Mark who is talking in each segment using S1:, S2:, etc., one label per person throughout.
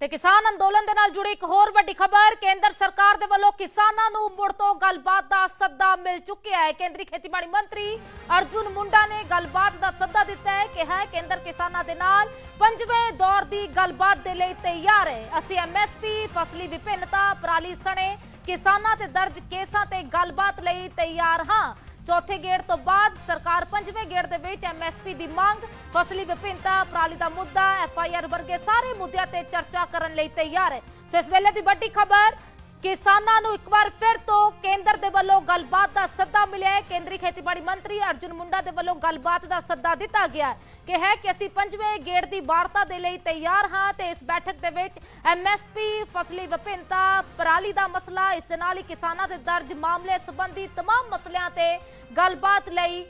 S1: ਤੇ ਕਿਸਾਨ ਅੰਦੋਲਨ ਦੇ ਨਾਲ ਜੁੜੀ ਇੱਕ ਹੋਰ ਵੱਡੀ ਖਬਰ, ਕੇਂਦਰ ਸਰਕਾਰ ਦੇ ਵੱਲੋਂ ਕਿਸਾਨਾਂ ਨੂੰ ਮੁੜ ਤੋਂ ਗੱਲਬਾਤ ਦਾ ਸੱਦਾ ਮਿਲ ਚੁੱਕਿਆ ਹੈ। ਕੇਂਦਰੀ ਖੇਤੀਬਾੜੀ ਮੰਤਰੀ ਅਰਜੁਨ ਮੁੰਡਾ ਨੇ ਗੱਲਬਾਤ ਦਾ ਸੱਦਾ ਦਿੱਤਾ ਹੈ ਕਿ ਹੈ, ਕੇਂਦਰ ਕਿਸਾਨਾਂ ਦੇ ਨਾਲ ਪੰਜਵੇਂ ਦੌਰ ਦੀ ਗੱਲਬਾਤ ਦੇ ਲਈ ਤਿਆਰ ਹੈ। ਅਸੀਂ ਐਮਐਸਪੀ ਫਸਲੀ ਵਿਭਿੰਨਤਾ, ਪਰਾਲੀ ਸਣੇ ਕਿਸਾਨਾਂ ਤੇ ਦਰਜ ਕੇਸਾਂ ਤੇ ਗੱਲਬਾਤ ਲਈ ਤਿਆਰ ਹਾਂ। ਚੌਥੇ ਗੇੜ ਤੋਂ ਬਾਅਦ ਸਰਕਾਰ ਪੰਜਵੇਂ ਗੇੜ ਦੇ ਵਿੱਚ ਐਮਐਸਪੀ ਦੀ ਮੰਗ, ਫਸਲੀ ਵਿਭਿੰਨਤਾ, ਪਰਾਲੀ ਦਾ ਮੁੱਦਾ ਐਫਆਈਆਰ ਵਰਗੇ ਸਾਰੇ ਮੁੱਦਿਆਂ ਤੇ ਚਰਚਾ ਕਰਨ ਲਈ ਤਿਆਰ ਹੈ। ਸੋ ਇਸ ਵੇਲੇ ਦੀ ਵੱਡੀ ਖਬਰ ਕਿਸਾਨਾਂ ਨੂੰ ਇੱਕ ਵਾਰ ਫਿਰ ਤੋਂ ਕੇਂਦਰ ਦੇ ਵੱਲੋਂ ਗੱਲਬਾਤ ਦਾ ਸੱਦਾ ਮਿਲਿਆ ਹੈ ਕੇਂਦਰੀ ਖੇਤੀਬਾੜੀ ਮੰਤਰੀ ਅਰਜੁਨ ਮੁੰਡਾ ਦੇ ਵੱਲੋਂ ਗੱਲਬਾਤ ਦਾ ਸੱਦਾ ਦਿੱਤਾ ਗਿਆ ਹੈ ਕਿ ਹੈ ਕਿ ਅਸੀਂ ਪੰਜਵੇਂ ਗੇੜ ਦੀ ਵਾਰਤਾ ਦੇ ਲਈ ਤਿਆਰ ਹਾਂ ਤੇ ਇਸ ਬੈਠਕ ਦੇ ਵਿੱਚ ਐਮਐਸਪੀ ਫਸਲੀ ਵਿਭਿੰਨਤਾ ਪਰਾਲੀ ਦਾ ਮਸਲਾ ਇਸ ਦੇ ਨਾਲ ਹੀ ਕਿਸਾਨਾਂ ਦੇ ਦਰਜ ਮਾਮਲੇ ਸੰਬੰਧੀ तमाम ਮਸਲਿਆਂ ਤੇ ਗੱਲਬਾਤ ਲਈ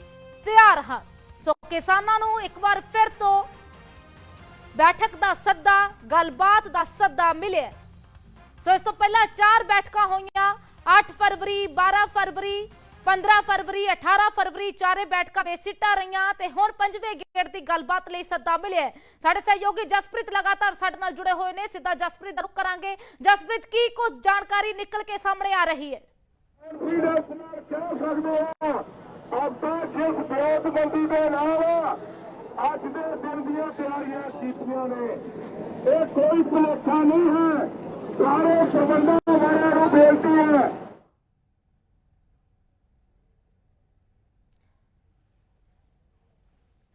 S1: ਤਿਆਰ ਹਾਂ ਸੋ ਕਿਸਾਨਾਂ ਨੂੰ ਇੱਕ ਵਾਰ ਫਿਰ ਤੋਂ ਬੈਠਕ ਦਾ ਸੱਦਾ ਗੱਲਬਾਤ ਦਾ ਸੱਦਾ ਮਿਲਿਆ ਸੋ ਇਸ ਤੋਂ ਪਹਿਲਾਂ ਚਾਰ ਬੈਠਕਾਂ ਹੋਈਆਂ। 8 ਫਰਵਰੀ 12 ਫਰਵਰੀ 15 ਫਰਵਰੀ 18 ਫਰਵਰੀ, ਚਾਰੇ ਬੈਠਕਾਂ ਵੇ ਸਿੱਟਾ ਰਹੀਆਂ ਤੇ ਹੁਣ ਪੰਜਵੇਂ ਗੇੜ ਦੀ ਗੱਲਬਾਤ ਲਈ ਸੱਦਾ ਮਿਲਿਆ ਸਾਡੇ ਸਹਿਯੋਗੀ ਜਸਪ੍ਰੀਤ ਲਗਾਤਾਰ ਸਾਡੇ ਨਾਲ ਜੁੜੇ ਹੋਏ ਨੇ। ਸਿੱਧਾ ਜਸਪ੍ਰੀਤ ਦਾ ਰੁਖ ਕਰਾਂਗੇ। ਜਸਪ੍ਰੀਤ, ਕੀ ਕੁਝ ਜਾਣਕਾਰੀ ਨਿਕਲ ਕੇ ਸਾਹਮਣੇ ਆ ਰਹੀ ਹੈ?
S2: ਆਪਾਂ ਜਿਸ ਵਿਉਂਤਬੰਦੀ ਦੇ ਨਾਲ ਅੱਜ ਦੇ ਦਿਨ ਦੀਆਂ ਤਿਆਰੀਆਂ ਕੀਤੀਆਂ ਨੇ। ਇਹ ਕੋਈ ਭੁਲੇਖਾ ਨਹੀਂ ਹੈ ਸਾਰੇ ਪ੍ਰਬੰਧਾਂ ਵਾਲਿਆਂ ਨੂੰ ਬੇਨਤੀ ਹੈ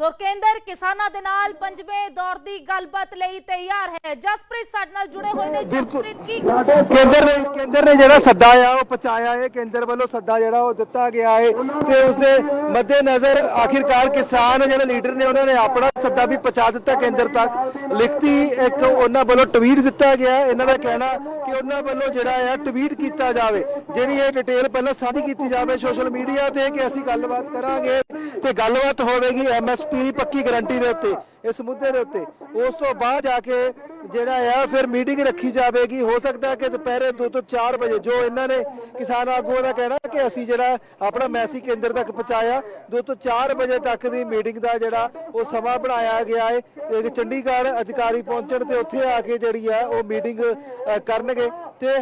S1: ਸੋ ਕੇਂਦਰ ਕਿਸਾਨਾਂ ਦੇ ਨਾਲ ਪੰਜਵੇਂ ਦੌਰ ਦੀ ਗੱਲਬਾਤ ਲਈ ਤਿਆਰ ਹੈ। ਜਸਪ੍ਰੀਤ ਸਾਡੇ ਨਾਲ ਜੁੜੇ ਹੋਏ ਨੇ। ਜਸਪ੍ਰੀਤ ਕੀ
S3: ਕੇਂਦਰ ਨੇ ਕੇਂਦਰ ਨੇ ਜਿਹੜਾ ਸੱਦਾ ਆ ਉਹ ਪਹੁੰਚਾਇਆ ਹੈ। ਕੇਂਦਰ ਵੱਲੋਂ ਸੱਦਾ ਜਿਹੜਾ ਉਹ ਦਿੱਤਾ ਗਿਆ ਹੈ ਤੇ ਉਸ ਦੇ ਮੱਦੇ ਨਜ਼ਰ ਆਖਿਰਕਾਰ ਕਿਸਾਨ ਜਿਹੜੇ ਲੀਡਰ ਨੇ ਉਹਨਾਂ ਨੇ ਆਪਣਾ ਸੱਦਾ ਵੀ ਪਹੁੰਚਾ ਦਿੱਤਾ। ਕੇਂਦਰ ਤੱਕ ਲਿਖਤੀ ਇੱਕ ਉਹਨਾਂ ਵੱਲੋਂ ਟਵੀਟ ਦਿੱਤਾ ਗਿਆ। ਇਹਨਾਂ ਦਾ ਕਹਿਣਾ ਕਿ ਉਹਨਾਂ ਵੱਲੋਂ ਜਿਹੜਾ ਆ ਟਵੀਟ ਕੀਤਾ ਜਾਵੇ। ਜਿਹੜੀ ਇਹ ਡਿਟੇਲ ਪਹਿਲਾਂ ਸਾਂਝੀ ਕੀਤੀ ਜਾਵੇ ਸੋਸ਼ਲ ਮੀਡੀਆ ਤੇ ਕਿ ਅਸੀਂ ਗੱਲਬਾਤ ਕਰਾਂਗੇ ਤੇ ਗੱਲਬਾਤ ਹੋਵੇਗੀ ਐਮਐਸਪੀ ਦੀ ਪੱਕੀ ਗਾਰੰਟੀ ਦੇ ਉੱਤੇ। ਇਸ ਮੁੱਦੇ ਦੇ ਉੱਤੇ। ਉਸ ਤੋਂ ਬਾਅਦ ਜਾ ਕੇ ਜਿਹੜਾ ਆ, ਫਿਰ ਮੀਟਿੰਗ ਰੱਖੀ ਜਾਵੇਗੀ। ਹੋ ਸਕਦਾ ਕਿ ਦੁਪਹਿਰੇ 2 ਤੋਂ 4 ਵਜੇ ਜੋ ਇਹਨਾਂ ਨੇ ਕਿਸਾਨ ਆਗੂਆਂ ਦਾ ਕਹਿਣਾ ਕਿ ਅਸੀਂ ਜਿਹੜਾ ਆਪਣਾ ਮੈਸੇਜ ਕੇਂਦਰ ਤੱਕ ਪਹੁੰਚਾਇਆ। 2 ਤੋਂ 4 ਵਜੇ ਤੱਕ ਦੀ ਮੀਟਿੰਗ ਦਾ ਜਿਹੜਾ ਉਹ ਸਮਾਂ ਬਣਾਇਆ ਗਿਆ ਹੈ ਤੇ ਚੰਡੀਗੜ੍ਹ ਅਧਿਕਾਰੀ ਪਹੁੰਚਣ ਤੇ ਉੱਥੇ ਆ ਕੇ ਜਿਹੜੀ ਆ, ਉਹ ਮੀਟਿੰਗ ਕਰਨਗੇ। ਤੇ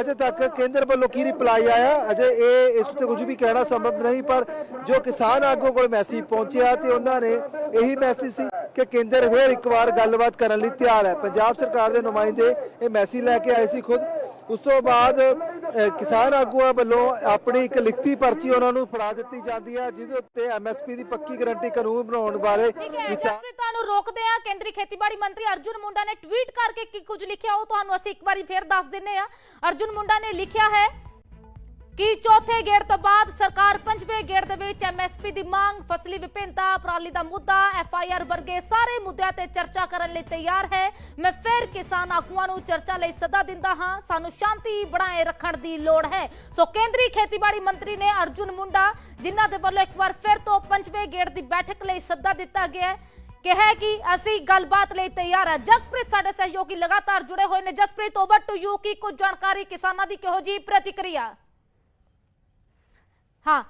S3: ਅਜੇ ਤੱਕ ਕੇਂਦਰ ਵੱਲੋਂ ਕੀ ਰਿਪਲਾਈ ਆਇਆ? ਅਜੇ ਇਹ, ਇਸ ਤੇ ਕੁਝ ਵੀ ਕਹਿਣਾ ਸੰਭਵ ਨਹੀਂ, ਪਰ ਜੋ ਕਿਸਾਨ ਆਗੂ ਕੋਲ ਮੈਸੇਜ ਪਹੁੰਚਿਆ ਤੇ ਉਹਨਾਂ ਨੇ ਇਹੀ ਮੈਸੇਜ ਸੀ ਕਿ ਕੇਂਦਰ ਫਿਰ ਇੱਕ ਵਾਰ ਗੱਲਬਾਤ ਕਰਨ ਲਈ ਤਿਆਰ ਹੈ। ਪੰਜਾਬ ਸਰਕਾਰ ਦੇ ਨੁਮਾਇੰਦੇ ਇਹ ਮੈਸੇਜ ਲੈ ਕੇ ਆਏ ਸੀ ਖੁਦ। ਉਸ ਤੋਂ ਬਾਅਦ ਕਿਸਾਨ ਆਗੂਆਂ ਵੱਲੋਂ ਆਪਣੀ ਇੱਕ ਲਿਖਤੀ ਪਰਚੀ ਉਹਨਾਂ ਨੂੰ ਫੜਾ ਦਿੱਤੀ ਜਾਂਦੀ ਹੈ ਜਿਹਦੇ ਉੱਤੇ ਐਮਐਸਪੀ ਦੀ ਪੱਕੀ ਗਾਰੰਟੀ ਕਾਨੂੰਨ ਬਣਾਉਣ ਬਾਰੇ ਵਿਚਾਰ
S1: ਤੁਹਾਨੂੰ ਰੋਕਦੇ ਆ ਕੇਂਦਰੀ ਖੇਤੀਬਾੜੀ ਮੰਤਰੀ ਅਰਜੁਨ ਮੁੰਡਾ ਨੇ ਟਵੀਟ ਕਰਕੇ ਕੀ ਕੁਝ ਲਿਖਿਆ ਉਹ ਤੁਹਾਨੂੰ ਅਸੀਂ ਇੱਕ ਵਾਰੀ ਫੇਰ ਦੱਸ ਦਿੰਨੇ ਆ ਅਰਜੁਨ ਮੁੰਡਾ ਨੇ ਲਿਖਿਆ ਹੈ ਕਿ ਚੌਥੇ ਗੇੜ ਤੋਂ ਬਾਅਦ ਸਰਕਾਰ ਪੰਜਵੇਂ ਗੇੜ ਦੇ ਵਿੱਚ ਐਮਐਸਪੀ ਦੀ ਮੰਗ, ਫਸਲੀ ਵਿਭਿੰਨਤਾ, ਪਰਾਲੀ ਦਾ ਮੁੱਦਾ ਐਫਆਈਆਰ ਵਰਗੇ ਸਾਰੇ ਮੁੱਦਿਆਂ ਤੇ ਚਰਚਾ ਕਰਨ ਲਈ ਤਿਆਰ ਹੈ। ਮੈਂ ਫਿਰ ਕਿਸਾਨ ਆਗੂਆਂ ਨੂੰ ਚਰਚਾ ਲਈ ਸੱਦਾ ਦਿੰਦਾ ਹਾਂ। ਸਾਨੂੰ ਸ਼ਾਂਤੀ ਬਣਾਏ ਰੱਖਣ ਦੀ ਲੋੜ ਹੈ। ਸੋ ਕੇਂਦਰੀ ਖੇਤੀਬਾੜੀ ਮੰਤਰੀ ਨੇ ਅਰਜੁਨ ਮੁੰਡਾ, ਜਿਨ੍ਹਾਂ ਦੇ ਵੱਲੋਂ ਇੱਕ ਵਾਰ ਫਿਰ ਤੋਂ ਪੰਜਵੇਂ ਗੇੜ ਦੀ ਬੈਠਕ ਲਈ ਸੱਦਾ ਦਿੱਤਾ ਗਿਆ ਹੈ। ਕਿਹਾ ਕਿ ਅਸੀਂ ਗੱਲਬਾਤ ਲਈ ਤਿਆਰ ਹਾਂ। ਜਸਪ੍ਰੀਤ ਸਾਡੇ ਸਹਿਯੋਗੀ ਲਗਾਤਾਰ ਜੁੜੇ ਹੋਏ ਨੇ। ਜਸਪ੍ਰੀਤ ਓਵਰ ਟੂ ਯੂ ਕੀ ਕੁਝ ਜਾਣਕਾਰੀ ਕਿਸਾਨਾਂ ਦੀ ਕਿਹੋ ਜੀ ਪ੍ਰਤੀਕਿਰਿਆ? ਹਾਂ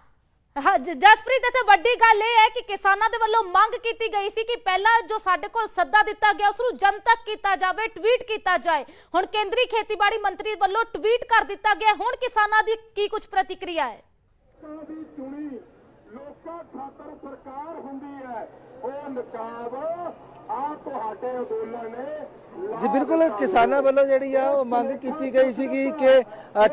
S1: ਹਾਂ, ਜ- ਜਸਪ੍ਰੀਤ ਇੱਥੇ ਵੱਡੀ ਗੱਲ ਇਹ ਹੈ ਕਿ ਕਿਸਾਨਾਂ ਦੇ ਵੱਲੋਂ ਮੰਗ ਕੀਤੀ ਗਈ ਸੀ ਕਿ ਪਹਿਲਾਂ ਜੋ ਸਾਡੇ ਕੋਲ ਸੱਦਾ ਦਿੱਤਾ ਗਿਆ ਉਸ ਨੂੰ ਜਨਤਕ ਕੀਤਾ ਜਾਵੇ ਟਵੀਟ ਕੀਤਾ ਜਾਏ। ਹੁਣ ਕੇਂਦਰੀ ਖੇਤੀਬਾੜੀ ਮੰਤਰੀ ਵੱਲੋਂ ਟਵੀਟ ਕਰ ਦਿੱਤਾ ਗਿਆ। ਹੁਣ ਕਿਸਾਨਾਂ ਦੀ ਕੀ ਕੁਝ ਪ੍ਰਤੀਕਿਰਿਆ ਹੈ?
S2: ਲੋਕਾਂ ਦੀ ਚੁਣੀ ਲੋਕਾਂ ਖਾਤਰ ਸਰਕਾਰ ਹੁੰਦੀ ਹੈ। ਉਹ ਨਕਾਬ ਆ ਤੁਹਾਡੇ ਅੰਦੋਲਨ ਨੇ
S3: ਜੀ ਬਿਲਕੁਲ ਕਿਸਾਨਾਂ ਵੱਲੋਂ ਜਿਹੜੀ ਆ ਉਹ ਮੰਗ ਕੀਤੀ ਗਈ ਸੀਗੀ ਕਿ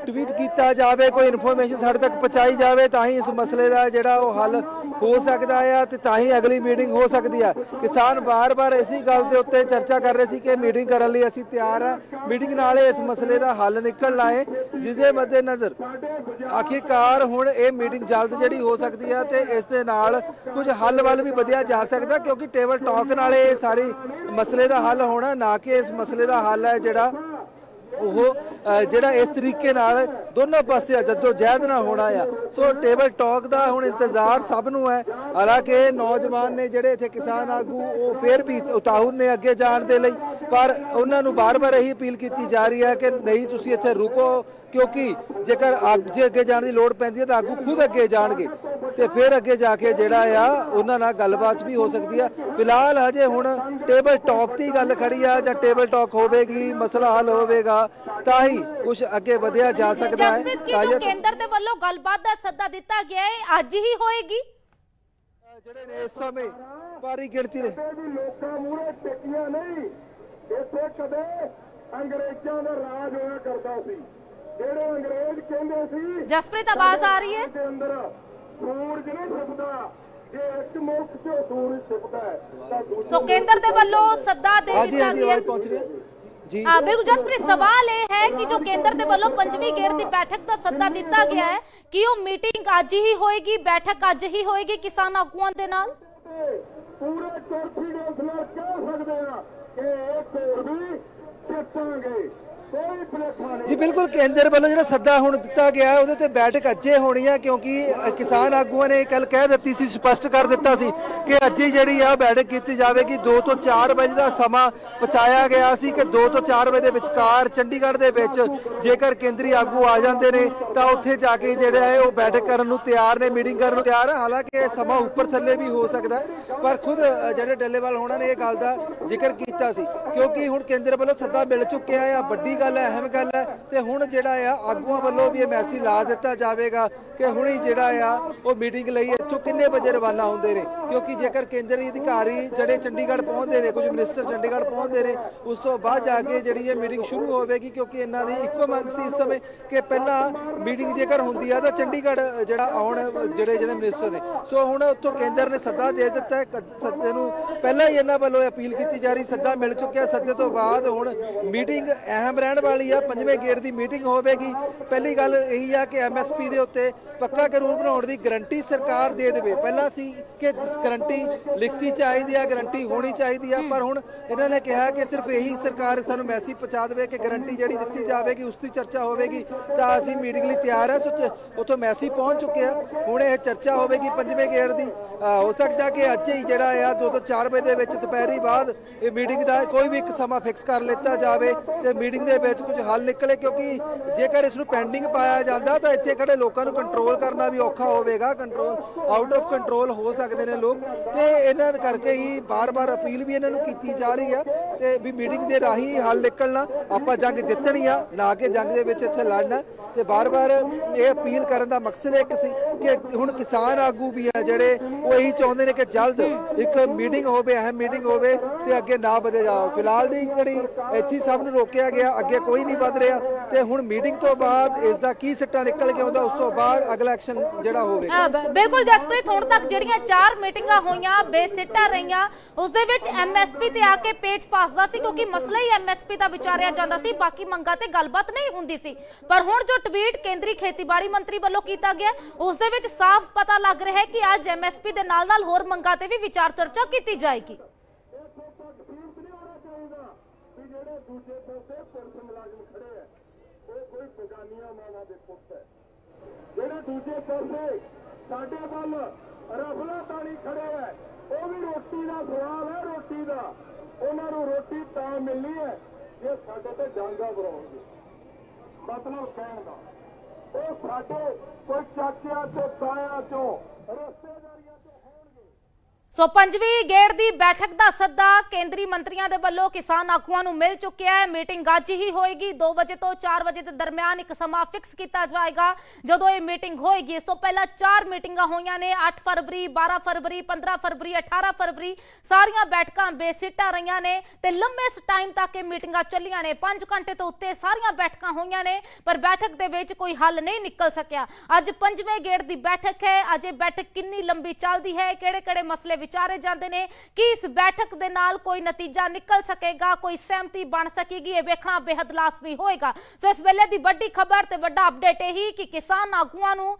S3: ਟਵੀਟ ਕੀਤਾ ਜਾਵੇ ਕੋਈ ਇਨਫੋਰਮੇਸ਼ਨ ਸਾਡੇ ਤੱਕ ਪਹੁੰਚਾਈ ਜਾਵੇ ਤਾਂ ਹੀ ਇਸ ਮਸਲੇ ਦਾ ਜਿਹੜਾ ਉਹ ਹੱਲ ਹੋ ਸਕਦਾ ਆ ਤੇ ਤਾਂ ਹੀ ਅਗਲੀ ਮੀਟਿੰਗ ਹੋ ਸਕਦੀ ਆ। ਕਿਸਾਨ ਬਾਰ-ਬਾਰ ਇਸੇ ਗੱਲ ਦੇ ਉੱਤੇ ਚਰਚਾ ਕਰ ਰਹੇ ਸੀ ਕਿ ਮੀਟਿੰਗ ਕਰਨ ਲਈ ਅਸੀਂ ਤਿਆਰ ਆ। ਮੀਟਿੰਗ ਨਾਲ ਹੀ ਇਸ ਮਸਲੇ ਦਾ ਹੱਲ ਨਿਕਲ ਆਏ ਜਿਸ ਦੇ ਮੱਦੇ ਨਜ਼ਰ ਆਖਿਰਕਾਰ ਹੁਣ ਇਹ ਮੀਟਿੰਗ ਜਲਦ ਜਿਹੜੀ ਹੋ ਸਕਦੀ ਆ ਤੇ ਇਸ ਦੇ ਨਾਲ ਕੁਝ ਹੱਲ ਵੱਲ ਵੀ ਵਧਿਆ ਜਾ ਸਕਦਾ, ਕਿਉਂਕਿ ਟੇਬਲ ਟਾਕ ਨਾਲ ਇਹ ਸਾਰੀ ਮਸਲੇ ਦਾ ਹੱਲ ਹੋਣਾ, ਨਾ ਕਿ ਇਸ ਮਸਲੇ ਦਾ ਹੱਲ ਹੈ ਜਿਹੜਾ ਉਹ ਜਿਹੜਾ ਇਸ ਤਰੀਕੇ ਨਾਲ ਦੋਨੋਂ ਪਾਸੇ ਜਦੋਂ ਜਹਿਦ ਨਾ ਹੋਣਾ ਆ। ਸੋ ਟੇਬਲ ਟਾਕ ਦਾ ਹੁਣ ਇੰਤਜ਼ਾਰ ਸਭ ਨੂੰ ਹੈ। ਹਾਲਾਂਕਿ ਨੌਜਵਾਨ ਨੇ ਜਿਹੜੇ ਇੱਥੇ ਕਿਸਾਨ ਆਗੂ, ਉਹ ਫੇਰ ਵੀ ਉਤਾਹੂ ਨੇ ਅੱਗੇ ਜਾਣ ਦੇ ਲਈ। ਪਰ ਉਹਨਾਂ ਨੂੰ ਬਾਰ-ਬਾਰ ਇਹੀ ਅਪੀਲ ਕੀਤੀ ਜਾ ਰਹੀ ਹੈ ਕਿ ਨਹੀਂ, ਤੁਸੀਂ ਇੱਥੇ ਰੁਕੋ ਕਿਉਂਕਿ ਜੇਕਰ ਅੱਗ ਜੇ ਅੱਗੇ ਜਾਣ ਦੀ ਲੋੜ ਪੈਂਦੀ ਹੈ ਤਾਂ ਆਗੂ ਖੁਦ ਅੱਗੇ ਜਾਣਗੇ। ਤੇ ਫਿਰ ਅੱਗੇ ਜਾ ਕੇ ਜਿਹੜਾ ਆ ਉਹਨਾਂ ਨਾਲ ਗੱਲਬਾਤ ਵੀ ਹੋ ਸਕਦੀ ਆ। ਫਿਲਹਾਲ ਹਜੇ ਹੁਣ ਟੇਬਲ ਟਾਕ ਦੀ ਗੱਲ ਖੜੀ ਆ ਜਾਂ ਟੇਬਲ ਟਾਕ ਹੋਵੇਗੀ ਮਸਲਾ ਹੱਲ ਹੋਵੇਗਾ ਤਾਂ ਹੀ ਕੁਝ ਅੱਗੇ ਵਧਿਆ ਜਾ ਸਕਦਾ ਹੈ। ਤਾਂ
S1: ਕੇਂਦਰ ਦੇ ਵੱਲੋਂ ਗੱਲਬਾਤ ਦਾ ਸੱਦਾ ਦਿੱਤਾ ਗਿਆ ਹੈ ਅੱਜ ਹੀ ਹੋਏਗੀ?
S3: ਜਿਹੜੇ ਨੇ ਇਸ ਸਮੇਂ ਭਾਰੀ ਗਿਣਤੀ
S2: ਵੀ ਲੋਕਾਂ ਮੂਹਰੇ ਟਿੱਕੀਆਂ ਨਹੀਂ। ਇੱਥੇ ਕਦੇ ਅੰਗਰੇਜ਼ਾਂ ਦਾ ਰਾਜ ਹੋਇਆ ਕਰਦਾ ਸੀ। ਜਿਹੜੇ ਅੰਗਰੇਜ਼ ਕਹਿੰਦੇ ਸੀ
S1: ਜਸਪ੍ਰੀਤ ਆਵਾਜ਼ ਆ ਰਹੀ ਹੈ?
S2: ਦੇ ਅੰਦਰ ਸੂਰਜ ਨਹੀਂ ਛਿਪਦਾ। ਜੇ ਇੱਕ ਮੁਲਕ 'ਚੋਂ ਸੂਰਜ ਛਿਪਦਾ ਹੈ ਤਾਂ ਦੂਜੇ
S1: ਸੋ ਕੇਂਦਰ ਦੇ ਵੱਲੋਂ ਸੱਦਾ ਦੇ
S3: ਹਾਂਜੀ
S1: ਦਿੱਤਾ
S3: ਹਾਂਜੀ
S1: ਗਿਆ
S3: ਆਵਾਜ਼ ਪਹੁੰਚ ਰਹੀ ਹੈ। ਜੀ।
S1: ਆ ਬਿਲਕੁਲ ਜਸਪ੍ਰੀਤ ਸਵਾਲ ਇਹ ਹੈ ਕਿ ਜੋ ਕੇਂਦਰ ਦੇ ਵੱਲੋਂ ਪੰਜਵੀਂ ਗੇੜ ਦੀ ਬੈਠਕ ਦਾ ਸੱਦਾ ਦਿੱਤਾ ਗਿਆ ਹੈ ਕਿ ਉਹ ਮੀਟਿੰਗ ਅੱਜ ਹੀ ਹੋਏਗੀ ਬੈਠਕ ਅੱਜ ਹੀ ਹੋਏਗੀ ਕਿਸਾਨ ਆਗੂਆਂ ਦੇ ਨਾਲ?
S2: ਤੇ ਪੂਰੇ ਕੌਨਫੀਡੈਂਸ ਨਾਲ ਕਹਿ ਸਕਦੇ ਆ ਕਿ ਇਹ ਘੋੜ ਵੀ ਜਿੱਤਾਂਗੇ। ਕੋਈ ਭੁਲੇਖਾ ਨਹੀਂ
S3: ਜੀ, ਬਿਲਕੁਲ ਕੇਂਦਰ ਵੱਲੋਂ ਜਿਹੜਾ ਸੱਦਾ ਹੁਣ ਦਿੱਤਾ ਗਿਆ ਉਹਦੇ ਤੇ ਬੈਠਕ ਅੱਜੇ ਹੋਣੀ ਹੈ ਕਿਉਂਕਿ ਕਿਸਾਨ ਆਗੂਆਂ ਨੇ ਕੱਲ ਕਹਿ ਦਿੱਤੀ ਸੀ, ਸਪਸ਼ਟ ਕਰ ਦਿੱਤਾ ਸੀ ਕਿ ਅੱਜ ਜਿਹੜੀ ਆ ਬੈਠਕ ਕੀਤੀ ਜਾਵੇਗੀ। 2 ਤੋਂ 4 ਵਜੇ ਦਾ ਸਮਾਂ ਪਚਾਇਆ ਗਿਆ ਸੀ ਕਿ 2 ਤੋਂ 4 ਵਜੇ ਦੇ ਵਿਚਕਾਰ ਚੰਡੀਗੜ੍ਹ ਦੇ ਵਿੱਚ ਜੇਕਰ ਕੇਂਦਰੀ ਆਗੂ ਆ ਜਾਂਦੇ ਨੇ, ਤਾਂ ਉੱਥੇ ਜਾ ਕੇ ਜਿਹੜਾ ਹੈ, ਉਹ ਬੈਠਕ ਕਰਨ ਨੂੰ ਤਿਆਰ ਨੇ, ਮੀਟਿੰਗ ਕਰਨ ਨੂੰ ਤਿਆਰ ਹੈ ਹਾਲਾਂਕਿ ਇਹ ਸਮਾਂ ਉੱਪਰ ਥੱਲੇ ਵੀ ਹੋ ਸਕਦਾ ਪਰ ਖੁਦ ਜਿਹੜੇ ਡੱਲੇਵਾਲ ਹੋਣਾ ਨੇ ਇਹ ਗੱਲ ਦਾ ਜ਼ਿਕਰ ਕੀਤਾ ਸੀ, ਕਿਉਂਕਿ ਹੁਣ ਕੇਂਦਰ ਵੱਲੋਂ ਸੱਦਾ ਮਿਲ ਚੁੱਕਿਆ ਹੈ ਵੱਡੀ ਗੱਲ ਹੈ, ਅਹਿਮ ਗੱਲ ਹੈ। ਤੇ ਹੁਣ ਜਿਹੜਾ ਆ, ਆਗੂਆਂ ਵੱਲੋਂ ਵੀ ਇਹ ਮੈਸੇਜ ਲਾ ਦਿੱਤਾ ਜਾਵੇਗਾ ਕਿ ਹੁਣੀ ਜਿਹੜਾ ਆ, ਉਹ ਮੀਟਿੰਗ ਲਈ ਇੱਥੋਂ ਕਿੰਨੇ ਵਜੇ ਰਵਾਨਾ ਹੁੰਦੇ ਨੇ? ਕਿਉਂਕਿ ਜੇਕਰ ਕੇਂਦਰੀ ਅਧਿਕਾਰੀ ਜਿਹੜੇ ਚੰਡੀਗੜ੍ਹ ਪਹੁੰਚਦੇ ਨੇ, ਕੁਝ ਮਿਨਿਸਟਰ ਚੰਡੀਗੜ੍ਹ ਪਹੁੰਚਦੇ ਨੇ, ਉਸ ਤੋਂ ਬਾਅਦ ਜਾ ਕੇ ਜਿਹੜੀ ਇਹ ਮੀਟਿੰਗ ਸ਼ੁਰੂ ਹੋਵੇਗੀ, ਕਿਉਂਕਿ ਇਹਨਾਂ ਦੀ ਇੱਕੋ ਮੰਗ ਸੀ ਇਸ ਸਮੇਂ ਕਿ ਪਹਿਲਾਂ ਮੀਟਿੰਗ ਜੇਕਰ ਹੁੰਦੀ ਆ, ਤਾਂ ਚੰਡੀਗੜ੍ਹ ਜਿਹੜਾ ਆਉਣ ਜਿਹੜੇ ਜਿਹੜੇ ਮਿਨਿਸਟਰ ਨੇ। ਸੋ ਹੁਣ ਉੱਥੋਂ ਕੇਂਦਰ ਨੇ ਸੱਦਾ ਦੇ ਦਿੱਤਾ ਹੈ ਸੱਦੇ ਨੂੰ ਪਹਿਲਾਂ ਹੀ ਇਹਨਾਂ ਵੱਲੋਂ ਅਪੀਲ ਕੀਤੀ ਜਾ ਰਹੀ, ਸੱਦਾ ਮਿਲ ਚੁੱਕਿਆ। ਸੱਦੇ ਤੋਂ ਬਾਅਦ ਹੁਣ ਮੀਟਿੰਗ ਅਹਿਮ ਰਹਿਣ ਵਾਲੀ ਆ, ਪੰਜਵੇਂ ਗੇੜ ਦੀ ਮੀਟਿੰਗ ਹੋਵੇਗੀ। ਪਹਿਲੀ ਗੱਲ ਇਹੀ ਆ ਕਿ ਐਮਐਸਪੀ ਦੇ ਉੱਤੇ ਪੱਕਾ ਕਾਨੂੰਨ ਬਣਾਉਣ ਦੀ ਗਰੰਟੀ ਸਰਕਾਰ ਦੇ ਦੇਵੇ। ਪਹਿਲਾਂ ਸੀ ਕਿ ਗਰੰਟੀ ਲਿਖਤੀ ਚਾਹੀਦੀ ਆ, ਗਰੰਟੀ ਹੋਣੀ ਚਾਹੀਦੀ ਆ, ਪਰ ਹੁਣ ਇਹਨਾਂ ਨੇ ਕਿਹਾ ਕਿ ਸਿਰਫ ਇਹੀ ਸਰਕਾਰ ਸਾਨੂੰ ਮੈਸੇਜ ਪਹੁੰਚਾ ਦੇਵੇ ਕਿ ਗਰੰਟੀ ਜਿਹੜੀ ਦਿੱਤੀ ਜਾਵੇਗੀ, ਉਸ ਦੀ ਚਰਚਾ ਹੋਵੇਗੀ। ਤਾਂ ਅਸੀਂ ਮੀਟਿੰਗ ਲਈ ਤਿਆਰ ਆ, ਸੱਚ ਉਥੋਂ ਮੈਸੇਜ ਪਹੁੰਚ ਚੁੱਕੇ ਚੁੱਕਿਆ ਹੁਣ ਇਹ ਚਰਚਾ ਹੋਵੇਗੀ ਪੰਜਵੇਂ ਗੇੜ ਦੀ। ਹੋ ਸਕਦਾ ਕਿ ਅੱਜ ਹੀ ਜਿਹੜਾ ਆ 2 ਤੋਂ 4 ਵਜੇ ਦੇ ਵਿੱਚ ਦੁਪਹਿਰੀ ਬਾਅਦ ਇਹ ਮੀਟਿੰਗ ਦਾ ਕੋਈ ਵੀ ਇੱਕ ਸਮਾਂ ਫਿਕਸ ਕਰ ਲਿੱਤਾ ਜਾਵੇ ਤੇ ਮੀਟਿੰਗ ਦੇ ਵਿੱਚ ਕੁਝ ਹੱਲ ਨਿਕਲੇ ਕਿਉਂਕਿ ਜੇਕਰ ਇਸ ਨੂੰ ਪੈਂਡਿੰਗ ਪਾਇਆ ਜਾਂਦਾ ਤਾਂ ਇੱਥੇ ਖੜੇ ਲੋਕਾਂ ਨੂੰ ਕੰਟਰੋਲ ਕਰਨਾ ਵੀ ਔਖਾ ਹੋਵੇਗਾ ਕੰਟਰੋਲ ਆਊਟ ਆਫ ਕੰਟਰੋਲ ਹੋ ਸਕਦੇ ਨੇ ਲੋਕ ਤੇ ਇਹਨਾਂ ਕਰਕੇ ਹੀ ਬਾਰ-ਬਾਰ ਅਪੀਲ ਵੀ ਇਹਨਾਂ ਨੂੰ ਕੀਤੀ ਜਾ ਰਹੀ ਆ ਤੇ ਵੀ ਮੀਟਿੰਗ ਦੇ ਰਾਹੀਂ ਹੱਲ ਨਿਕਲਣਾ, ਆਪਾਂ ਜੰਗ ਜਿੱਤਣੀ ਆ, ਨਾ ਕਿ ਜੰਗ ਦੇ ਵਿੱਚ ਇੱਥੇ ਲੜਨਾ। ਤੇ ਬਾਰ-ਬਾਰ ਇਹ ਅਪੀਲ ਕਰਨ ਦਾ ਮਕਸਦ ਇੱਕ ਸੀ ਕਿ ਹੁਣ ਕਿਸਾਨ ਆਗੂ ਵੀ ਆ ਜਿਹੜੇ, ਉਹ ਇਹੀ ਚਾਹੁੰਦੇ ਨੇ ਕਿ ਜਲਦ ਇੱਕ ਮੀਟਿੰਗ ਹੋਵੇ, ਅਹਿਮ ਮੀਟਿੰਗ ਹੋਵੇ ਤੇ ਅੱਗੇ ਨਾ ਵਧੇ ਜਾਓ। ਫਿਲਹਾਲ ਦੀ ਜਿਹੜੀ ਇੱਥੇ ਸਭ ਨੂੰ ਰੋਕਿਆ ਗਿਆ, ਅੱਗੇ ਕੋਈ ਨਹੀਂ ਵਧ ਰਿਹਾ ਤੇ ਹੁਣ ਮੀਟਿੰਗ ਤੋਂ ਬਾਅਦ ਇਸ ਦਾ ਕੀ ਸਿੱਟਾ ਨਿਕਲ ਕੇ ਆਉਂਦਾ, ਉਸ ਤੋਂ ਬਾਅਦ ਅਗਲਾ ਐਕਸ਼ਨ ਜਿਹੜਾ ਹੋਵੇਗਾ।
S1: ਬਿਲਕੁਲ ਜਸਪ੍ਰੀਤ, ਹੁਣ ਤੱਕ ਜਿਹੜੀਆਂ ਚਾਰ ਮੀਟਿੰਗਾਂ ਹੋਈਆਂ, ਬੇਸਿੱਟਾ ਰਹੀਆਂ ਉਸ ਦੇ ਵਿੱਚ ਐਮਐਸਪੀ ਤੇ ਆ ਕੇ ਪੇਚ ਫਸਦਾ ਸੀ ਕਿਉਂਕਿ ਮਸਲਾ ਹੀ ਐਮਐਸਪੀ ਦਾ ਵਿਚਾਰਿਆ ਜਾਂਦਾ ਸੀ, ਬਾਕੀ ਮੰਗਾਂ ਤੇ ਗੱਲਬਾਤ ਨਹੀਂ ਹੁੰਦੀ ਸੀ। ਪਰ ਹੁਣ ਜੋ ਟਵੀਟ ਕੇਂਦਰੀ ਖੇਤੀਬਾੜੀ ਮੰਤਰੀ ਵੱਲੋਂ ਕੀਤਾ ਗਿਆ ਉਸ ਦੇ ਵਿੱਚ ਸਾਫ਼ ਪਤਾ ਲੱਗ ਰਿਹਾ ਹੈ ਕਿ ਅੱਜ ਐਮਐਸਪੀ ਦੇ ਨਾਲ ਨਾਲ ਹੋਰ ਮੰਗਾਂ ਤੇ ਵੀ ਵਿਚਾਰ ਚਰਚਾ ਕੀਤੀ ਜਾਏਗੀ।
S2: ਜਿਹੜੇ ਦੂਜੇ ਪਾਸੇ ਪੁਲਿਸ ਮੁਲਾਜ਼ਮ ਖੜੇ ਆ, ਉਹ ਕੋਈ ਬਗਾਨੀਆਂ ਮਾਵਾਂ ਦੇ ਪੁੱਤ ਹੈ। ਜਿਹੜੇ ਦੂਜੇ ਪਾਸੇ ਸਾਡੇ ਵੱਲ ਰਫਲਾ ਤਾਣੀ ਖੜੇ ਹੈ ਉਹ ਵੀ ਰੋਟੀ ਦਾ ਸਵਾਲ ਹੈ, ਰੋਟੀ ਦਾ। ਉਹਨਾਂ ਨੂੰ ਰੋਟੀ ਤਾਂ ਮਿਲਣੀ ਹੈ ਜੇ ਸਾਡੇ ਤੇ ਜਾਂਗਾ ਬਰਾਉਣਗੇ ਮਤਲਬ ਕਹਿਣ ਦਾ, ਉਹ ਸਾਡੇ ਕੋਈ ਚਾਚਿਆਂ ਤੇ ਤਾਇਆਂ ਚੋਂ ਰਸਤੇਦਾਰੀਆਂ ਤੋਂ
S1: ਸੋ ਪੰਜਵੀਂ ਗੇੜ ਦੀ ਬੈਠਕ ਦਾ ਸੱਦਾ ਕੇਂਦਰੀ ਮੰਤਰੀਆਂ ਦੇ ਵੱਲੋਂ ਕਿਸਾਨ ਆਗੂਆਂ ਨੂੰ ਮਿਲ ਚੁੱਕਿਆ ਹੈ। ਮੀਟਿੰਗ ਅੱਜ ਹੀ ਹੋਏਗੀ। 2 ਵਜੇ ਤੋਂ 4 ਵਜੇ ਦੇ ਦਰਮਿਆਨ ਇੱਕ ਸਮਾਂ ਫਿਕਸ ਕੀਤਾ ਜਾਏਗਾ। ਜਦੋਂ ਇਹ ਮੀਟਿੰਗ ਹੋਏਗੀ, ਇਸ ਤੋਂ ਪਹਿਲਾਂ ਚਾਰ ਮੀਟਿੰਗਾਂ ਹੋਈਆਂ ਨੇ। 8 ਫਰਵਰੀ 12 ਫਰਵਰੀ 15 ਫਰਵਰੀ 18 ਫਰਵਰੀ, ਸਾਰੀਆਂ ਬੈਠਕਾਂ ਬੇਸਿੱਟਾ ਰਹੀਆਂ ਨੇ ਤੇ ਲੰਮੇ ਟਾਈਮ ਤੱਕ ਇਹ ਮੀਟਿੰਗਾਂ ਚੱਲੀਆਂ ਨੇ। 5 ਘੰਟੇ ਤੋਂ ਉੱਤੇ ਸਾਰੀਆਂ ਬੈਠਕਾਂ ਹੋਈਆਂ ਨੇ, ਪਰ ਬੈਠਕ ਦੇ ਵਿੱਚ ਕੋਈ ਹੱਲ ਨਹੀਂ ਨਿਕਲ ਸਕਿਆ। ਅੱਜ ਪੰਜਵੇਂ ਗੇੜ ਦੀ ਬੈਠਕ ਹੈ। ਅੱਜ ਇਹ ਬੈਠਕ ਕਿੰਨੀ ਲੰਬੀ ਚੱਲਦੀ ਹੈ ਕਿਹੜੇ ਕਿਹੜੇ ਮਸਲੇ ਵਿਚਾਰੇ ਜਾਂਦੇ ਨੇ ਕਿ ਇਸ ਬੈਠਕ ਦੇ ਨਾਲ ਕੋਈ ਨਤੀਜਾ ਨਿਕਲ ਸਕੇਗਾ, ਕੋਈ ਸਹਿਮਤੀ ਬਣ ਸਕੇਗੀ, ਇਹ ਵੇਖਣਾ ਬੇहद ਲਾਜ਼ਮੀ ਹੋਏਗਾ। ਸੋ ਇਸ ਵੇਲੇ ਦੀ ਵੱਡੀ ਖਬਰ ਤੇ ਵੱਡਾ ਅਪਡੇਟ ਇਹੀ ਕਿ ਕਿਸਾਨ ਆਗੂਆਂ ਨੂੰ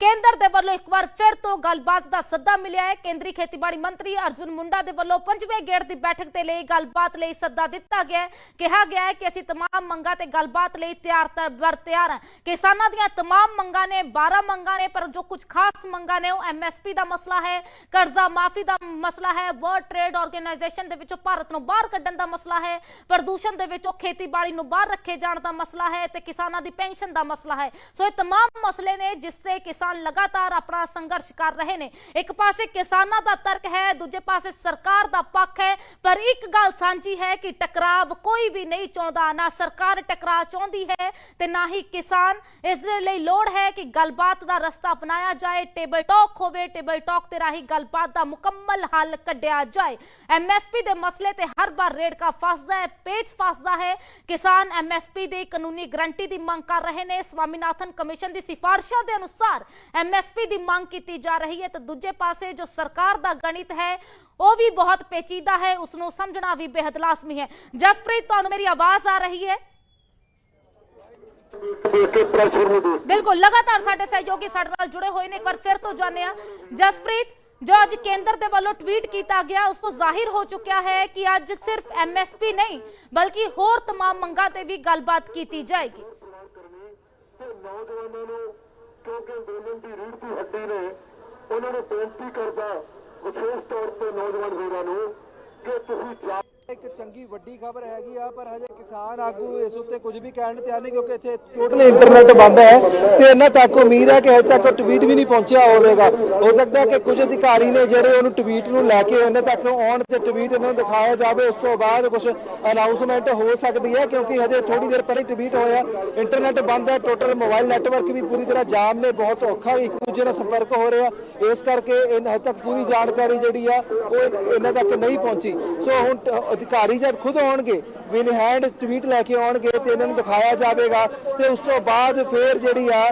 S1: ਕੇਂਦਰ ਦੇ ਵੱਲੋਂ ਇੱਕ ਵਾਰ ਫਿਰ ਤੋਂ ਗੱਲਬਾਤ ਦਾ ਸੱਦਾ ਮਿਲਿਆ ਹੈ ਕੇਂਦਰੀ ਖੇਤੀਬਾੜੀ ਮੰਤਰੀ ਅਰਜੁਨ ਮੁੰਡਾ ਦੇ ਵੱਲੋਂ ਪੰਜਵੇਂ ਗੇੜ ਦੀ ਬੈਠਕ ਦੇ ਲਈ ਗੱਲਬਾਤ ਲਈ ਸੱਦਾ ਦਿੱਤਾ ਗਿਆ ਹੈ ਕਿਹਾ ਗਿਆ ਹੈ ਕਿ ਅਸੀਂ तमाम ਮੰਗਾਂ ਤੇ ਗੱਲਬਾਤ ਲਈ ਤਿਆਰ ਤਰ ਬਰ ਤਿਆਰ ਹਾਂ ਕਿਸਾਨਾਂ ਦੀਆਂ तमाम ਮੰਗਾਂ ਨੇ 12 ਮੰਗਾਂ ਨੇ ਪਰ ਜੋ ਕੁਝ ਖਾਸ ਮੰਗਾਂ ਨੇ ਉਹ ਐਮਐਸਪੀ ਦਾ ਮਸਲਾ ਹੈ ਕਰਜ਼ਾ ਮਾਫੀ ਦਾ ਮਸਲਾ ਹੈ ਵਰਲਡ ਟ੍ਰੇਡ ਆਰਗੇਨਾਈਜੇਸ਼ਨ ਦੇ ਵਿੱਚੋਂ ਭਾਰਤ ਨੂੰ ਬਾਹਰ ਕੱਢਣ ਦਾ ਮਸਲਾ ਹੈ ਪ੍ਰਦੂਸ਼ਣ ਦੇ ਵਿੱਚੋਂ ਖੇਤੀਬਾੜੀ ਨੂੰ ਬਾਹਰ ਰੱਖੇ ਜਾਣ ਦਾ ਮਸਲਾ ਹੈ ਤੇ ਕਿਸਾਨਾਂ ਦੀ ਪੈਨਸ਼ਨ ਦਾ ਮਸਲਾ ਹੈ ਸੋ ਇਹ तमाम ਮਸਲੇ ਨੇ ਜਿਸ ਤੇ ਕਿਸਾਨ ਲਗਾਤਾਰ ਆਪਣਾ ਸੰਘਰਸ਼ ਕਰ ਰਹੇ ਨੇ। ਇੱਕ ਪਾਸੇ ਕਿਸਾਨਾਂ ਦਾ ਤਰਕ ਹੈ, ਦੂਜੇ ਪਾਸੇ ਸਰਕਾਰ ਦਾ ਪੱਖ ਹੈ। ਪਰ ਇੱਕ ਗੱਲ ਸਾਂਝੀ ਹੈ ਕਿ ਟਕਰਾਵ ਕੋਈ ਵੀ ਨਹੀਂ ਚਾਹੁੰਦਾ, ਨਾ ਸਰਕਾਰ ਟਕਰਾਅ ਚਾਹੁੰਦੀ ਹੈ ਤੇ ਨਾ ਹੀ ਕਿਸਾਨ। ਇਸ ਦੇ ਲਈ ਲੋੜ ਹੈ ਕਿ ਗੱਲਬਾਤ ਦਾ ਰਸਤਾ ਅਪਣਾਇਆ ਜਾਏ, ਟੇਬਲ ਟਾਕ ਹੋਵੇ, ਟੇਬਲ ਟਾਕ ਤੇ ਰਾਹੀਂ ਗੱਲਬਾਤ ਦਾ ਮੁਕੰਮਲ ਹੱਲ ਕੱਢਿਆ ਜਾਏ। ਐਮਐਸਪੀ ਦੇ ਮਸਲੇ ਤੇ ਹਰ ਵਾਰ ਰੇੜਕਾ ਫਸਦਾ ਹੈ, ਪੇਚ ਫਸਦਾ ਹੈ। ਕਿਸਾਨ ਐਮਐਸਪੀ ਦੀ ਕਾਨੂੰਨੀ ਗਰੰਟੀ ਦੀ ਮੰਗ ਕਰ ਰਹੇ ਨੇ। ਸਵਾਮੀਨਾਥਨ ਕਮਿਸ਼ਨ ਦੀ ਸਿਫਾਰਿਸ਼ਾਂ ਦੇ ਅਨੁਸਾਰ ਐਮਐਸਪੀ ਦੀ ਮੰਗ ਕੀਤੀ ਜਾ ਰਹੀ ਹੈ ਤਾਂ ਦੂਜੇ ਪਾਸੇ ਜੋ ਸਰਕਾਰ ਦਾ ਗਣਿਤ ਹੈ, ਉਹ ਵੀ ਬਹੁਤ ਪੇਚੀਦਾ ਹੈ ਉਸ ਨੂੰ ਸਮਝਣਾ ਵੀ ਬੇहद ਲਾਜ਼ਮੀ ਹੈ। ਜਸਪ੍ਰੀਤ, ਤੁਹਾਨੂੰ ਮੇਰੀ ਆਵਾਜ਼ ਆ ਰਹੀ ਹੈ? ਬਿਲਕੁਲ, ਲਗਾਤਾਰ ਸਾਡੇ ਸਹਿਯੋਗੀ ਸਾਡੇ ਨਾਲ ਜੁੜੇ ਹੋਏ ਨੇ, ਇੱਕ ਵਾਰ ਫਿਰ ਤੋਂ ਜਾਣਦੇ ਆ ਜਸਪ੍ਰੀਤ, ਜੋ ਅੱਜ ਕੇਂਦਰ ਦੇ ਵੱਲੋਂ ਟਵੀਟ ਕੀਤਾ ਗਿਆ, ਉਸ ਤੋਂ ਜ਼ਾਹਿਰ ਹੋ ਚੁੱਕਿਆ ਹੈ ਕਿ ਅੱਜ ਸਿਰਫ ਐਮਐਸਪੀ ਨਹੀਂ, ਬਲਕਿ ਹੋਰ ਤਮਾਮ ਮੰਗਾਂ ਤੇ ਵੀ ਗੱਲਬਾਤ ਕੀਤੀ ਜਾਏਗੀ।
S2: ਕਿਉਂਕਿ ਅੰਦੋਲਨ ਦੀ ਰੀੜ ਦੀ ਹੱਡੀ ਨੇ ਉਹਨਾਂ ਨੂੰ ਬੇਨਤੀ ਕਰਦਾ, ਵਿਸ਼ੇਸ਼ ਤੌਰ ਤੇ ਨੌਜਵਾਨ ਵੀਰਾਂ ਨੂੰ, ਕਿ ਤੁਸੀਂ ਜਾ
S3: ਇੱਕ ਚੰਗੀ ਵੱਡੀ ਖਬਰ ਹੈਗੀ ਆ, ਪਰ ਹਜੇ ਕਿਸਾਨ ਆਗੂ ਇਸ ਉੱਤੇ ਕੁਝ ਵੀ ਕਹਿਣ ਨੂੰ ਤਿਆਰ ਨਹੀਂ ਕਿਉਂਕਿ ਇੱਥੇ ਟੋਟਲ ਇੰਟਰਨੈਟ ਬੰਦ ਹੈ ਤੇ ਇਹਨਾਂ ਤੱਕ ਉਮੀਦ ਹੈ ਕਿ ਹਜੇ ਤੱਕ ਟਵੀਟ ਵੀ ਨਹੀਂ ਪਹੁੰਚਿਆ ਹੋਵੇਗਾ। ਹੋ ਸਕਦਾ ਹੈ ਕਿ ਕੁਝ ਅਧਿਕਾਰੀ ਨੇ ਜਿਹੜੇ ਉਹਨੂੰ ਟਵੀਟ ਨੂੰ ਲੈ ਕੇ ਉਹਨਾਂ ਤੱਕ ਆਉਣ ਤੇ ਟਵੀਟ ਇਹਨਾਂ ਨੂੰ ਦਿਖਾਇਆ ਜਾਵੇ ਉਸ ਤੋਂ ਬਾਅਦ ਕੁਝ ਅਨਾਉਂਸਮੈਂਟ ਹੋ ਸਕਦੀ ਹੈ ਕਿਉਂਕਿ ਹਜੇ ਥੋੜੀ ਦੇਰ ਪਹਿਲਾਂ ਟਵੀਟ ਹੋਇਆ। ਇੰਟਰਨੈਟ ਬੰਦ ਹੈ ਟੋਟਲ ਮੋਬਾਈਲ ਨੈਟਵਰਕ ਵੀ ਪੂਰੀ ਤਰ੍ਹਾਂ ਜਾਮ ਨੇ ਬਹੁਤ ਔਖਾ ਇੱਕ ਦੂਜੇ ਨਾਲ ਸੰਪਰਕ ਹੋ ਰਿਹਾ। ਇਸ ਕਰਕੇ ਇਹਨਾਂ ਹਜੇ ਤੱਕ ਪੂਰੀ ਜਾਣਕਾਰੀ ਜਿਹੜੀ ਆ ਉਹ ਇਹਨਾਂ ਤੱਕ ਨਹੀਂ ਪਹੁੰਚੀ। ਸੋ ਹੁਣ ਅਧਿਕਾਰੀ ਜਦ ਖੁਦ ਆਉਣਗੇ ਵਿਨ ਹੈਂਡ ਟਵੀਟ ਲੈ ਕੇ ਆਉਣਗੇ ਤੇ ਇਹਨਾਂ ਨੂੰ ਦਿਖਾਇਆ ਜਾਵੇਗਾ ਤੇ ਉਸ ਤੋਂ ਬਾਅਦ ਫਿਰ ਜਿਹੜੀ ਆ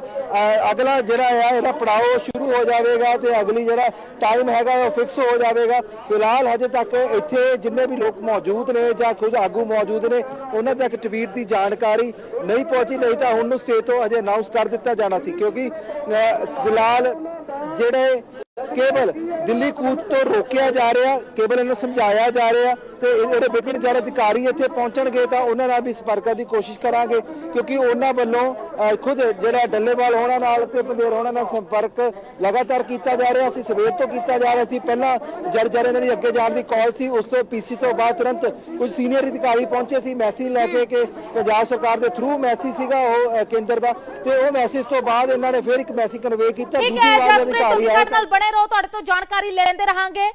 S3: ਅਗਲਾ ਜਿਹੜਾ ਆ, ਇਹਦਾ ਪੜਾਓ ਸ਼ੁਰੂ ਹੋ ਜਾਵੇਗਾ ਤੇ ਅਗਲੀ ਜਿਹੜਾ ਟਾਈਮ ਹੈਗਾ ਉਹ ਫਿਕਸ ਹੋ ਜਾਵੇਗਾ। ਫਿਲਹਾਲ ਹਜੇ ਤੱਕ ਇੱਥੇ ਜਿੰਨੇ ਵੀ ਲੋਕ ਮੌਜੂਦ ਨੇ ਜਾਂ ਖੁਦ ਆਗੂ ਮੌਜੂਦ ਨੇ, ਉਹਨਾਂ ਤੱਕ ਟਵੀਟ ਦੀ ਜਾਣਕਾਰੀ ਨਹੀਂ ਪਹੁੰਚੀ, ਨਹੀਂ ਤਾਂ ਹੁਣ ਨੂੰ ਸਟੇਜ ਤੋਂ ਅਜੇ ਅਨਾਉਂਸ ਕਰ ਦਿੱਤਾ ਜਾਣਾ ਸੀ ਕਿਉਂਕਿ ਫਿਲਹਾਲ ਜਿਹੜੇ ਕੇਵਲ ਦਿੱਲੀ ਕੂਚ ਤੋਂ ਰੋਕਿਆ ਜਾ ਰਿਹਾ, ਕੇਵਲ ਇਹਨੂੰ ਸਮਝਾਇਆ ਜਾ ਰਿਹਾ ਤੇ ਜਿਹੜੇ ਵਿਭਿੰਨ ਜਨ ਅਧਿਕਾਰੀ ਇੱਥੇ ਪਹੁੰਚਣਗੇ ਤਾਂ ਉਹਨਾਂ ਨਾਲ ਵੀ ਸੰਪਰਕ ਦੀ ਕੋਸ਼ਿਸ਼ ਕਰਾਂਗੇ ਕਿਉਂਕਿ ਉਹਨਾਂ ਵੱਲੋਂ ਅ, ਖੁਦ ਜਿਹੜਾ ਡੱਲੇਵਾਲ ਹੋਣਾ ਨਾਲ ਤੇ ਪੰਦੇਰ ਹੋਣਾ ਨਾਲ ਸੰਪਰਕ ਲਗਾਤਾਰ ਕੀਤਾ ਜਾ ਰਿਹਾ ਸੀ ਸਵੇਰ ਤੋਂ ਕੀਤਾ ਜਾ ਰਿਹਾ ਸੀ। ਪਹਿਲਾਂ ਜਰ ਜਰ ਇਹਨਾਂ ਦੀ ਅੱਗੇ ਜਾਣ ਦੀ ਕਾਲ ਸੀ ਉਸ ਤੋਂ ਪੀਸੀ ਤੋਂ ਬਾਅਦ ਤੁਰੰਤ ਕੁਝ ਸੀਨੀਅਰ ਅਧਿਕਾਰੀ ਪਹੁੰਚੇ ਸੀ ਮੈਸੇਜ ਲੈ ਕੇ ਕਿ ਪੰਜਾਬ ਸਰਕਾਰ ਦੇ ਥਰੂ ਮੈਸੇਜ ਸੀਗਾ ਉਹ ਅ, ਕੇਂਦਰ ਦਾ। ਤੇ ਉਹ ਮੈਸੇਜ ਤੋਂ ਬਾਅਦ ਇਹਨਾਂ ਨੇ ਫਿਰ ਇੱਕ ਮੈਸੇਜ ਕਨਵੇ ਕੀਤਾ
S1: ਠੀਕ
S3: ਦੂਜੀ
S1: ਹੈ
S3: ਵਾਰ
S1: ਜਸਪ੍ਰੀਤ
S3: ਅਧਿਕਾਰੀ
S1: ਤੁਸੀਂ
S3: ਆਏ
S1: ਸਾਡੇ ਨਾਲ ਬਣੇ ਰਹੋ ਤੁਹਾਡੇ ਤੋਂ ਜਾਣਕਾਰੀ ਲੈਂਦੇ ਰਹਾਂਗੇ।